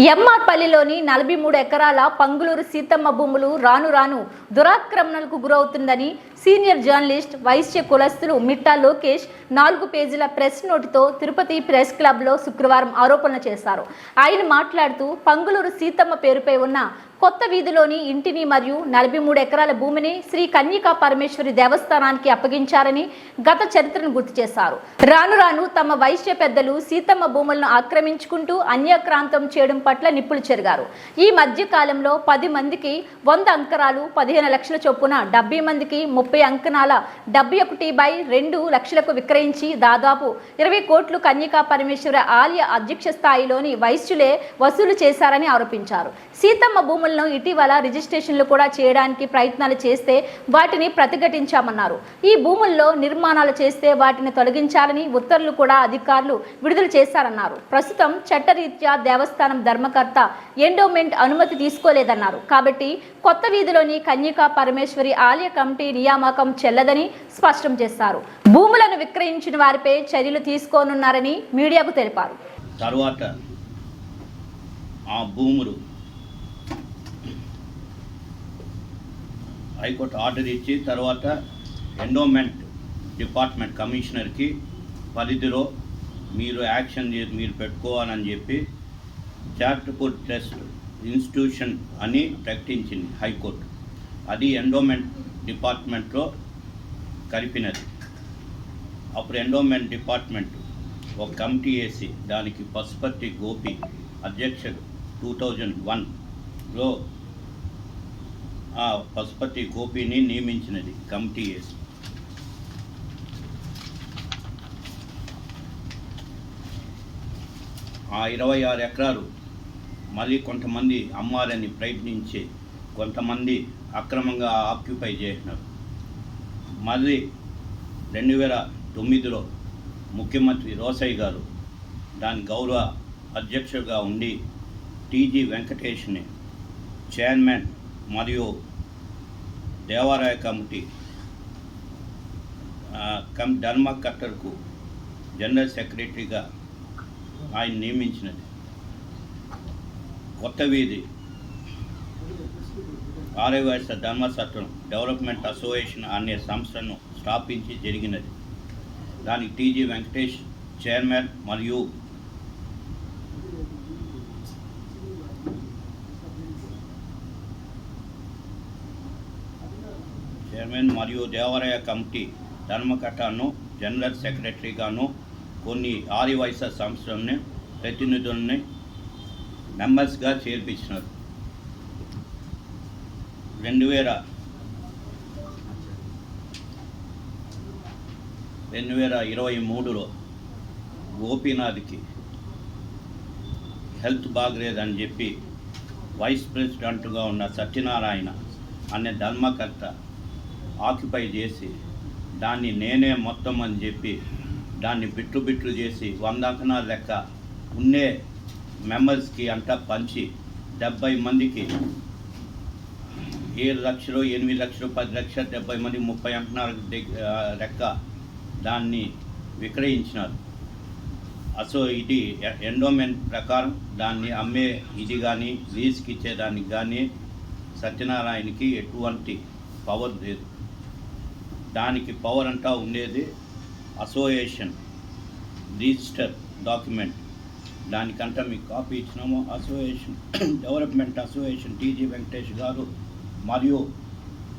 ఎంఆర్పల్లిలోని నలభై మూడు ఎకరాల పంగులూరు సీతమ్మ భూములు రాను రాను దురాక్రమణలకు గురవుతుందని సీనియర్ జర్నలిస్ట్ వైశ్య కులస్తులు మిట్టా లోకేష్ నాలుగు పేజీల ప్రెస్ నోటుతో తిరుపతి ప్రెస్ క్లబ్లో శుక్రవారం ఆరోపణలు చేశారు. ఆయన మాట్లాడుతూ పంగులూరు సీతమ్మ పేరుపై ఉన్న కొత్త వీధిలోని ఇంటిని మరియు నలభై మూడు ఎకరాల భూమిని శ్రీ కన్యకా పరమేశ్వరి దేవస్థానానికి అప్పగించారని గత చరిత్రను గుర్తు చేశారు. రాను రాను తమ వైశ్య పెద్దలు సీతమ్మ భూములను ఆక్రమించుకుంటూ అన్యాక్రాంతం చేయడం పట్ల నిప్పులు చెరిగారు. ఈ మధ్య కాలంలో పది మందికి వంద అంకరాలు పదిహేను లక్షల చొప్పున డెబ్బై మందికి ముప్పై అంకణాల డెబ్బై ఒకటి బై రెండు లక్షలకు విక్రయించి దాదాపు ఇరవై కోట్లు కన్యకా పరమేశ్వర ఆలయ అధ్యక్ష స్థాయిలోని వైశ్యులే వసూలు చేశారని ఆరోపించారు. సీతమ్మ భూములను ఇటీవల రిజిస్ట్రేషన్లు కూడా చేయడానికి ప్రయత్నాలు చేస్తే వాటిని ప్రతిఘటించామన్నారు. ఈ భూముల్లో నిర్మాణాలు చేస్తే వాటిని తొలగించాలని ఉత్తర్వులు కూడా అధికారులు విడుదల చేశారన్నారు. ప్రస్తుతం చట్టరీత్యా దేవస్థానం ధర్మకర్త ఎండోమెంట్ అనుమతి తీసుకోలేదన్నారు. కాబట్టి కొత్త వీధిలోని కన్యకా పరమేశ్వరి ఆలయ కమిటీ నియామకం చెల్లదని స్పష్టం చేశారు. భూములను విక్రయించిన వారిపై చర్యలు తీసుకోనున్నారని మీడియాకు తెలిపారు. తరువాత ఆ భూములు హైకోర్టు ఆర్డర్ ఇచ్చి తర్వాత ఎండోమెంట్ డిపార్ట్మెంట్ కమిషనర్కి పరిధిలో మీరు యాక్షన్ చే- మీరు పెట్టుకోవాలని చెప్పి చారిటబుల్ ట్రస్ట్ ఇన్స్టిట్యూషన్ అని ప్రకటించింది హైకోర్టు. అది ఎండోమెంట్ డిపార్ట్మెంట్లో కలిపినది. అప్పుడు ఎండోమెంట్ డిపార్ట్మెంట్ ఒక కమిటీ వేసి దానికి పశుపతి గోపి అధ్యక్షుడు టూ థౌజండ్ వన్లో ఆ పశుపతి గోపిని నియమించినది కమిటీ వేసి ఆ ఇరవై ఆరు ఎకరాలు మళ్ళీ కొంతమంది అమ్మాలని ప్రయత్నించి కొంతమంది అక్రమంగా ఆక్యుపై చేసినారు. మళ్ళీ రెండు వేల తొమ్మిదిలో ముఖ్యమంత్రి రోసయ్య గారు దాని గౌరవ అధ్యక్షుడిగా ఉండి టీజీ వెంకటేష్ని చైర్మన్ మరియు దేవాలయ కమిటీ కమ్ కం కట్టర్కు జనరల్ సెక్రటరీగా ఆయన నియమించినది. కొత్త వీధి ఆర్యవైశ్య ధర్మసత్రం డెవలప్మెంట్ అసోసియేషన్ అనే సంస్థను స్థాపించి జరిగినది. దానికి టీజీ వెంకటేష్ చైర్మన్ మరియు చైర్మన్ మరియు దేవాలయ కమిటీ ధర్మకట్టను జనరల్ సెక్రటరీగాను కొన్ని ఆర్యవైశ్య సంస్థలని ప్రతినిధుల్ని మెంబర్స్గా చేర్పించినారు. రెండు వేల రెండు వేల ఇరవై మూడులో గోపీనాథ్కి హెల్త్ బాగలేదని చెప్పి వైస్ ప్రెసిడెంట్గా ఉన్న సత్యనారాయణ అనే ధర్మకర్త ఆక్యుపై చేసి దాన్ని నేనే మొత్తం అని చెప్పి దాన్ని బిట్లు బిట్లు చేసి వంద అంకణాల లెక్క ఉండే మెంబర్స్కి అంతా పంచి డెబ్బై మందికి ఏడు లక్షలు ఎనిమిది లక్షలు పది లక్షలు డెబ్బై మంది ముప్పై అంకణాల లెక్క దాన్ని విక్రయించినారు. అసో ఇది ఎండోమెంట్ ప్రకారం దాన్ని అమ్మే ఇది కానీ లీజ్కి ఇచ్చేదానికి కానీ సత్యనారాయణకి ఎటువంటి పవర్ లేదు. దానికి పవర్ అంటా ఉండేది అసోసియేషన్ రిజిస్టర్ డాక్యుమెంట్ దానికంటే మీకు కాపీ ఇచ్చినాము. Association development association TG Venkatesh గారు మరియు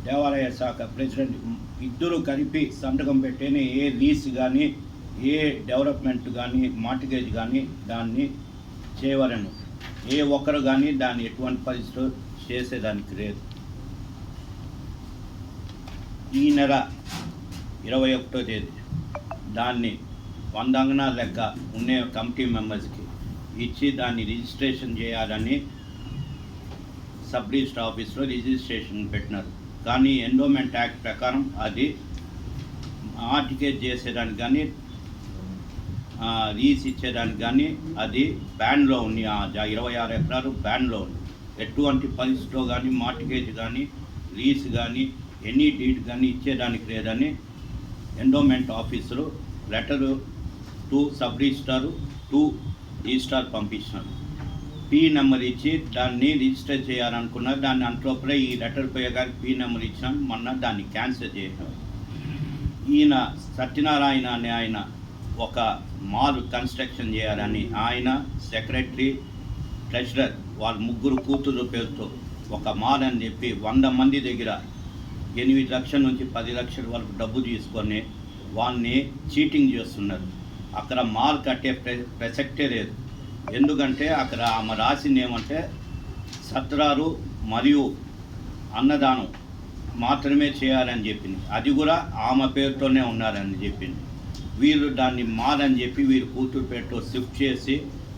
దేవాలయ శాఖ ప్రెసిడెంట్ ఇద్దరు కలిపి సంతకం పెట్టేనే ఏ లీజ్ కానీ ఏ డెవలప్మెంట్ కానీ మార్టిగేజ్ కానీ దాన్ని చేయవలను. ఏ ఒక్కరు కానీ దాన్ని ఎటువంటి పరిస్థితులు చేసేదానికి లేదు. ఈ నెల ఇరవై ఒకటో తేదీ. దాన్ని వంద అంగనాల లెక్క ఉండే కమిటీ మెంబర్స్కి ఇచ్చి దాన్ని రిజిస్ట్రేషన్ చేయాలని సబ్ రిజిస్టర్ ఆఫీస్లో రిజిస్ట్రేషన్ పెట్టినారు. కానీ ఎండోమెంట్ యాక్ట్ ప్రకారం అది ఆర్టికేట్ చేసేదానికి కానీ రీస్ ఇచ్చేదానికి కానీ అది బ్యాన్లో ఉంది. ఆ ఇరవై ఆరు ఎకరాలు బ్యాన్లో ఉంది. ఎటువంటి పరిస్థితిలో కానీ మార్టిగేజ్ కానీ రీస్ కానీ ఎనీ డీట్ కానీ ఇచ్చేదానికి లేదని endowment officer letter to sub registrar to registrar పంపించినారు P number ఇచ్చి దాన్ని రిజిస్టర్ చేయాలనుకున్నారు. దాన్ని అంతలోపలే ఈ లెటర్ పోయే గారికి పీ నెంబర్ ఇచ్చినాం. మొన్న దాన్ని క్యాన్సిల్ చేసాం ఈయన సత్యనారాయణ అనే ఆయన ఒక మాల్ కన్స్ట్రక్షన్ చేయాలని ఆయన సెక్రటరీ ట్రెజరర్ వాళ్ళ ముగ్గురు కూతురు పేరుతో ఒక మాల్ అని చెప్పి వంద మంది దగ్గర ఎనిమిది లక్షల నుంచి పది లక్షల వరకు డబ్బు తీసుకొని వాళ్ళని చీటింగ్ చేస్తున్నారు. అక్కడ మాల్ కట్టే ప్రసక్తే లేదు. ఎందుకంటే అక్కడ ఆమె రాసింది ఏమంటే సత్రాలు మరియు అన్నదానం మాత్రమే చేయాలని చెప్పింది. అది కూడా ఆమె పేరుతోనే ఉన్నారని చెప్పింది. వీళ్ళు దాన్ని మాలని చెప్పి వీరు కూతురు పేరుతో షిఫ్ట్ చేసి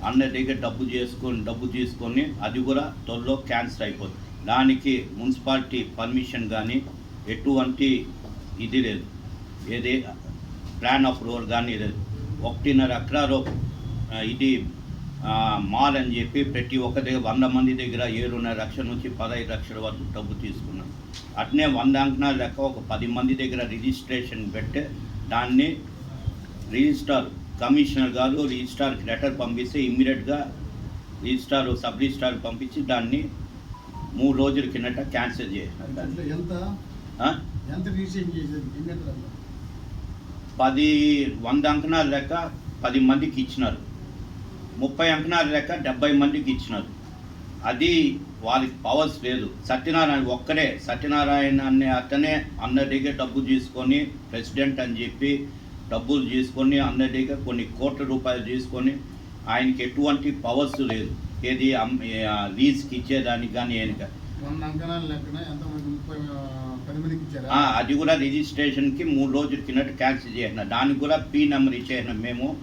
అన్న దగ్గర డబ్బు చేసుకొని డబ్బు తీసుకొని అది కూడా త్వరలో క్యాన్సిల్ అయిపోతుంది. దానికి మున్సిపాలిటీ పర్మిషన్ కానీ ఎటువంటి ఇది లేదు. ఏది ప్లాన్ ఆఫ్ రోడ్ కానీ లేదు. ఒకటిన్నర ఎకరాలు ఇది మాల్ అని చెప్పి ప్రతి ఒక్క దగ్గర వంద మంది దగ్గర ఏడున్నర లక్షల నుంచి పదహైదు లక్షల వరకు డబ్బు తీసుకున్నాం అట్నే వంద అంకణాలు లెక్క ఒక పది మంది దగ్గర రిజిస్ట్రేషన్ పెట్టి దాన్ని రిజిస్టార్ కమిషనర్ గారు రిజిస్టార్కి లెటర్ పంపిస్తే ఇమ్మీడియట్గా రిజిస్టార్ సబ్ రిజిస్టార్ పంపించి దాన్ని మూడు రోజుల కిందట క్యాన్సిల్ చేసినారు. ఎంత రీసెంట్ చేసేది పది వంద అంకణాలు లెక్క పది మందికి ఇచ్చినారు. ముప్పై అంకణాలు లెక్క డెబ్బై మందికి ఇచ్చినారు. అది వాళ్ళకి పవర్స్ లేదు. సత్యనారాయణ ఒక్కడే సత్యనారాయణ అనే అతనే అందరి దగ్గర డబ్బు తీసుకొని ప్రెసిడెంట్ అని చెప్పి డబ్బులు తీసుకొని అందరి దగ్గర కొన్ని కోట్ల రూపాయలు తీసుకొని ఆయనకి ఎటువంటి పవర్స్ లేదు. ఏది లీజ్కి ఇచ్చేదానికి కానీ ఏది వంద అది కూడా రిజిస్ట్రేషన్కి మూడు రోజుల కిందట క్యాన్సిల్ చేసిన. దానికి కూడా పీ నెంబర్ ఇచ్చేసిన మేము.